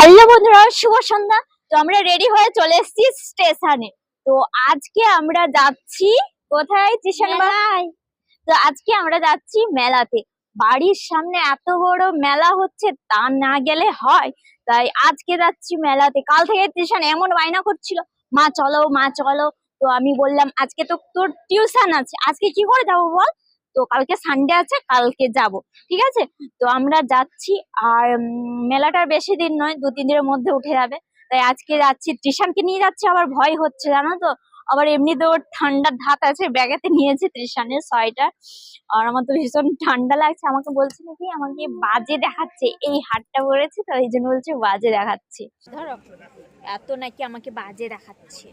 Hello বন্ধুরা শুভ সন্ধ্যা। তো আমরা রেডি হয়ে চলে এসেছি স্টেশনে তো আজকে আমরা যাচ্ছি কোথায় তো আজকে আমরা যাচ্ছি মেলাতে। বাড়ির সামনে এত বড় মেলা হচ্ছে তা না গেলে হয়। তাই আজকে যাচ্ছি মেলাতে। কাল থেকে টিউশন এমন বায়না করছিল মা চলো মা চলো। তো আমি বললাম আজকে তো তোর টিউশন আছে। আজকে কি করে যাব বল? তো কালকে সানডে আছে, কালকে যাব, ঠিক আছে? তো আমরা যাচ্ছি আর মেলাটার বেশি দিন নয়, দু, তিন দিনের মধ্যে উঠে যাবে। তাই আজকে যাচ্ছি ত্রিশানকে নিয়ে যাচ্ছি আবার ভয় হচ্ছে, জানো তো? আবার এমনিতে ওর ঠান্ডার ধাত আছে, ব্যাগেতে নিয়েছে ত্রিশানের সোয়েটার। আর আমার তো ভীষণ ঠান্ডা লাগছে, আমাকে বলছে নাকি আমাকে বাজে দেখাচ্ছে, এই হাটটা পরেছে, তো এই জন্য বলছে বাজে দেখাচ্ছে। ধরো, এত নাকি আমাকে বাজে দেখাচ্ছে।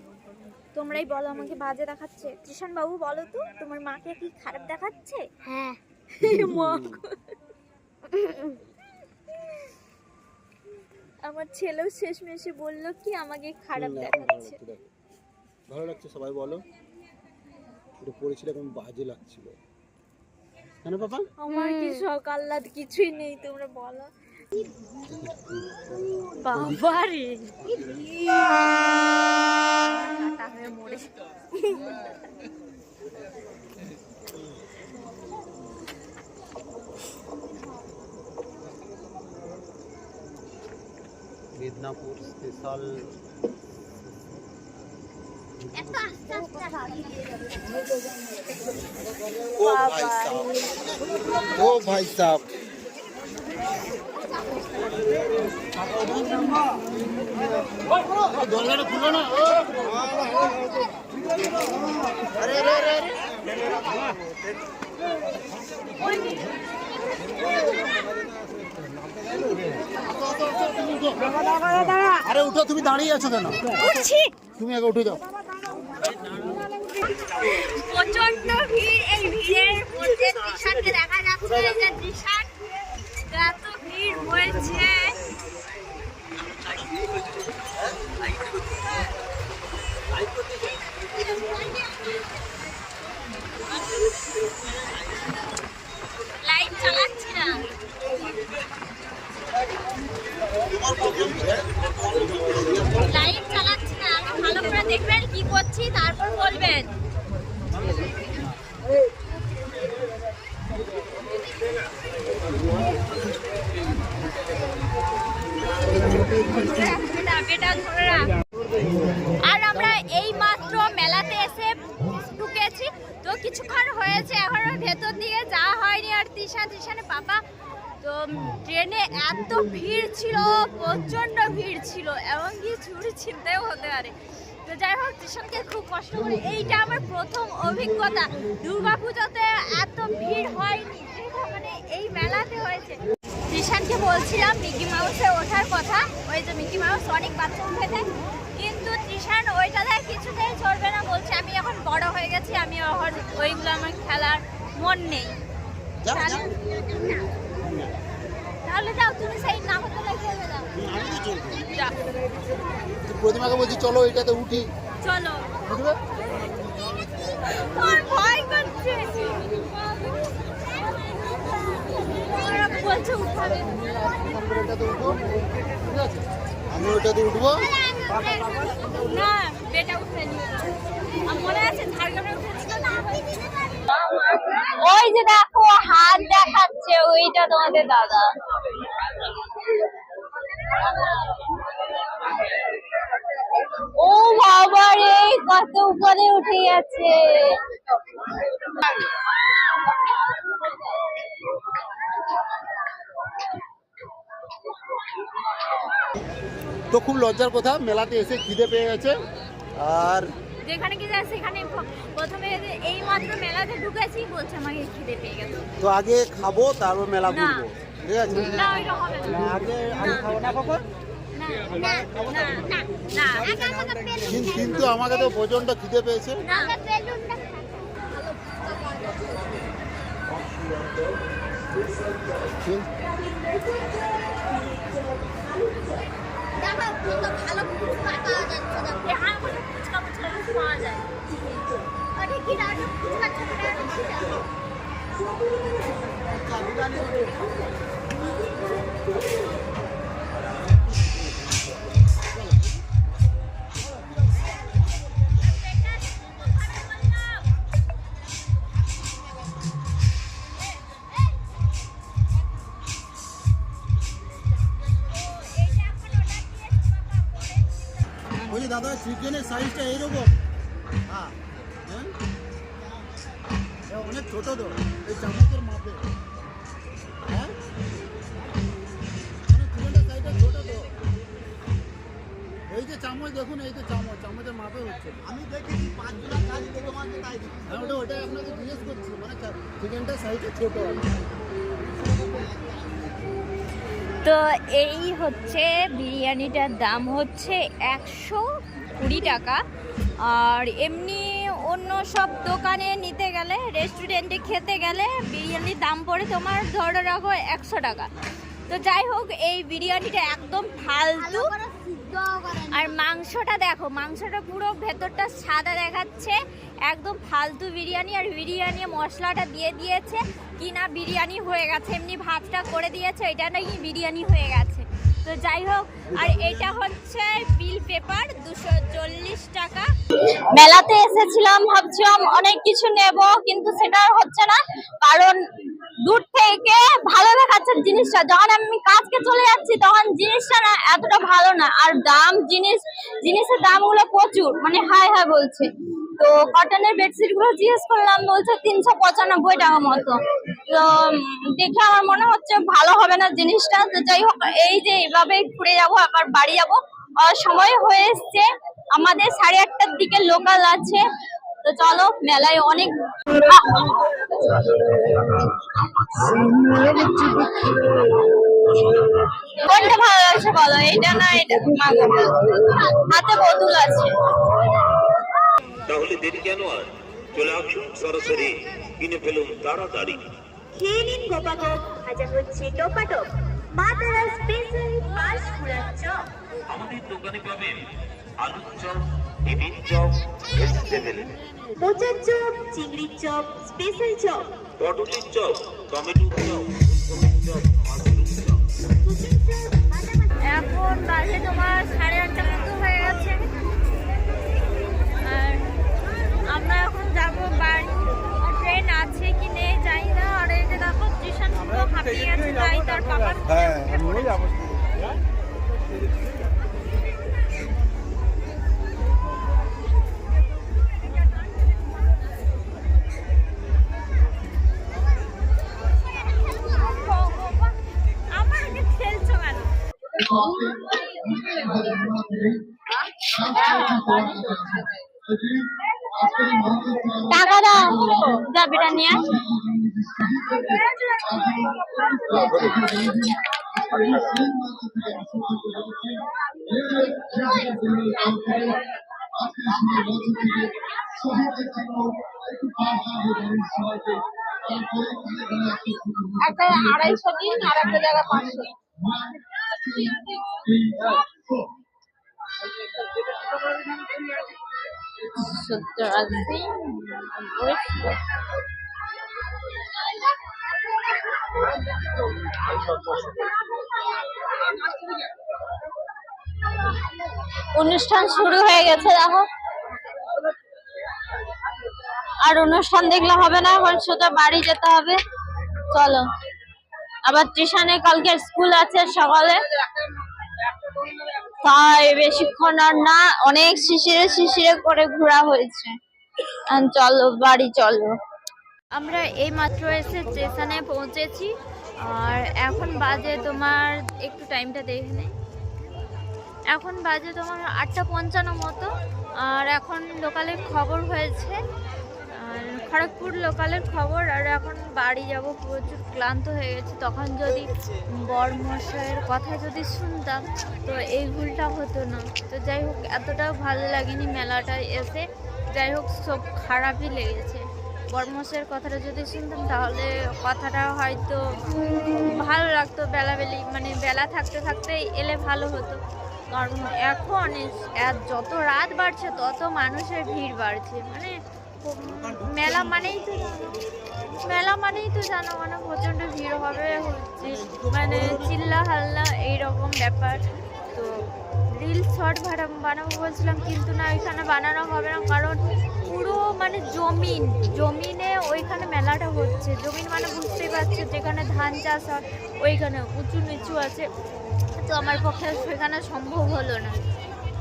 তোমরাই বলো আমাকে বাজে দেখাচ্ছে। ত্রিশান বাবু বলো তো তোমার মাকে কি খারাপ দেখাচ্ছে? হ্যাঁ। মা আমার ছেলেও শেষমেশে বলল কি আমাকে খারাপ দেখাচ্ছে। ভালো লাগছে সবাই বলো। এটা পড়েছিল এখন বাজে লাগছিল। কেন বাবা আমার কি সকাল রাত কিছুই নেই তোমরা বলো। বাবা मिदनापुर से साल। ओ भाई साहब। ओ भाई साहब। अरे अरे अरे আরে উঠো তুমি দাঁড়িয়ে আছো কেন? উঠছি। তুমি আগে উঠে যাও। প্রচণ্ড ভিড় এই ভিড়ের মধ্যে দেখা যাচ্ছে যে এত ভিড় হয়েছে লাইট চালাচ্ছি না লাইট চালাচ্ছি না আগে ভালো করে দেখবেন কি করছি তারপর বলবেন এটা ধরে রাখ। আর আমরা এই মাত্র মেলাতে এসে ঢুকেছি তো কিছুক্ষণ হয়েছে এখনও ভেতর দিকে যাওয়া হয়নি আর তিশা তিশানে পাপা তো ট্রেনে এত ভিড় ছিল প্রচণ্ড ভিড় ছিল, এমনকি চুরি চিন্তাও হতে পারে। তো যাই হোক তিশানকে খুব কষ্ট করে এইটা আমার প্রথম অভিজ্ঞতা। দুর্গাপুজোতে এত ভিড় হয়নি মানে এই মেলাতে হয়েছে। তিশানকে বলছিলাম মিকি মাউসে ওঠার কথা, ওই যে মিকি মাউস অনেক বাচ্চা উঠেছে কিন্তু তৃষান ওইটাতে কিছুতেই চলবে না, বলছে আমি এখন বড় হয়ে গেছি, আমি এখন ওইগুলো আমার খেলার মন নেই। তাহলে যাও। তুমি সেই না হতে লাগে যাও আমি তো চলবো। প্রতিমাকে বলছি চলো এটাতে উঠি। চলো। বুঝলে? আমার ভয় করছে। বলছে উঠাবে। এটাতে উঠবো ঠিক আছে। আমি ওটাতে উঠবো। না বেটা উঠেনি মনে আছে ঝাড়গ্রামে উঠেছিল? ওই যে দেখো হাত দেখাচ্ছে ওইটা তোমাদের দাদা। ও বাবা রে কত উপরে উঠে গেছে। তো খুব লজ্জার কথা মেলাতে এসে খিদে পেয়ে গেছে। আর যেখানে কি যায় সেখানে প্রথমে এই মাত্র মেলাতে ঢুকেছি বলছে আমাকে খিদে পেয়ে গেছে। তো আগে খাব তারপর মেলা না। ঘুরবো। ঠিক আছে না ওইটা হবে না আগে আগে খাব না কখন কিন্তু আমাকে তো প্রচণ্ড খিদে পেয়েছে কি বলছি দাদা চিকেনের সাইজটা এইরকম। হ্যাঁ।, হ্যাঁ? অনেক ছোটো তো এই চামচের মাপে। এই যে চামচ দেখুন এই যে চামচ চামচের মাপে হচ্ছে। আমি পাঁচ কাজ তাই হ্যাঁ ওটা আপনাকে জিজ্ঞেস করছি মানে চিকেনটা সাইজটা ছোট। তো এই হচ্ছে বিরিয়ানিটার দাম হচ্ছে একশো কুড়ি টাকা। আর এমনি অন্য সব দোকানে নিতে গেলে রেস্টুরেন্টে খেতে গেলে বিরিয়ানির দাম পড়ে তোমার ধরে রাখো একশো টাকা। তো যাই হোক এই বিরিয়ানিটা একদম ফালতু। আর মাংসটা দেখো, মাংসটা পুরো ভেতরটা সাদা দেখাচ্ছে। একদম ফালতু বিরিয়ানি আর বিরিয়ানি মশলাটা দিয়ে দিয়েছে। কিনা বিরিয়ানি হয়ে গেছে, এমনি ভাতটা করে দিয়েছে, এটা নাকি বিরিয়ানি হয়ে গেছে। তো যাই হোক, আর এটা হচ্ছে বিল পেপার দুশো চল্লিশ টাকা। মেলাতে এসেছিলাম ভাবছিলাম অনেক কিছু নেব, কিন্তু সেটা হচ্ছে না, কারণ দূর থেকে ভালো দেখাচ্ছে জিনিসটা। যখন আমি কাজকে চলে যাচ্ছি, তখন জিনিসটা না এতটা ভালো না। আর দাম জিনিস, জিনিসের দামগুলো প্রচুর মানে হাই হাই বলছে। তো কটনের বেডশিটগুলো জিজ্ঞেস করলাম, বলছে তিনশো পঁচানব্বই টাকা মতো। তো দেখে আমার মনে হচ্ছে ভালো হবে না জিনিসটা। যাই হোক, এই যে এইভাবে ঘুরে যাব, আবার বাড়ি যাব। সময় হয়ে এসছে। আমাদের সাড়ে আটটার দিকে লোকাল আছে। তো চলো, মেলায় অনেক কোনটা ভালো লাগছে বলো? এটা না এটা? হাতে বোতল আছে। তাহলে দেরি কেন আর? চলে আসুন সরাসরি। কিনে ফেলুন তাড়াতাড়ি। খেয়ে নিন গোপাগপ ভাজা হচ্ছে টোপাটপ। মা তারা স্পেশাল পাঁচ চপ। আমাদের দোকানে পাবেন আলুর চপ ডিমের চপ মোচার চপ চিংড়ির চপ স্পেশাল চপ। পটলের চপ টমেটোর চপ এখন বাজে তোমার সাড়ে আটটা টাকা দাও যাবিটা নিয়ে আস। একটা আড়াইশো দিন আর একটা জায়গা পাঁচশো আশি নব্বই অনুষ্ঠান শুরু হয়ে গেছে দেখো আর অনুষ্ঠান দেখলে হবে না, এখন সোজা বাড়ি যেতে হবে। চলো। আবার স্টেশনে কালকে স্কুল আছে সকালে। তাই বেশিক্ষণ আর না, অনেক শিশিরে শিশিরে করে ঘোরা হয়েছে। চলো, বাড়ি চলো। আমরা এই মাত্র এসে স্টেশনে পৌঁছেছি, আর এখন বাজে তোমার, একটু টাইমটা দেখে নেই এখন বাজে তোমার আটটা পঞ্চান্ন মতো, আর এখন লোকালের খবর হয়েছে খড়গপুর লোকালের খবর, আর এখন বাড়ি যাব, প্রচুর ক্লান্ত হয়ে গেছি। তখন যদি বরমশাইয়ের কথা যদি শুনতাম, তো এই ভুলটা হতো না। তো যাই হোক, এতটাও ভালো লাগেনি মেলাটায় এসে। যাই হোক, সব খারাপই লেগেছে। বরমশাইয়ের কথাটা যদি শুনতাম, তাহলে কথাটা হয়তো ভালো লাগতো, বেলাবেলি মানে বেলা থাকতে থাকতে এলে ভালো হতো। কারণ এখন যত রাত বাড়ছে, তত মানুষের ভিড় বাড়ছে। মানে মেলা মানেই তো মেলা মানেই তো জানো মানে প্রচণ্ড ভিড় হবে মানে চিল্লা হাল্লা এইরকম ব্যাপার। তো রিল শর্ট বানাবো বলছিলাম, কিন্তু না, ওইখানে বানানো হবে না। কারণ পুরো মানে জমিন, জমিনে ওইখানে মেলাটা হচ্ছে। জমিন মানে বুঝতেই পারছ, যেখানে ধান চাষ হয়, ওইখানে উঁচু নিচু আছে। তো আমার পক্ষে সেখানে সম্ভব হলো না।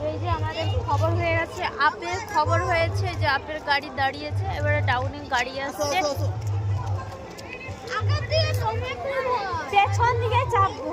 এই যে আমাদের খবর হয়ে গেছে আপের খবর হয়েছে যে আপের গাড়ি দাঁড়িয়েছে এবারে টাউনিং গাড়ি আসছে। পেছন দিকে চাপবো।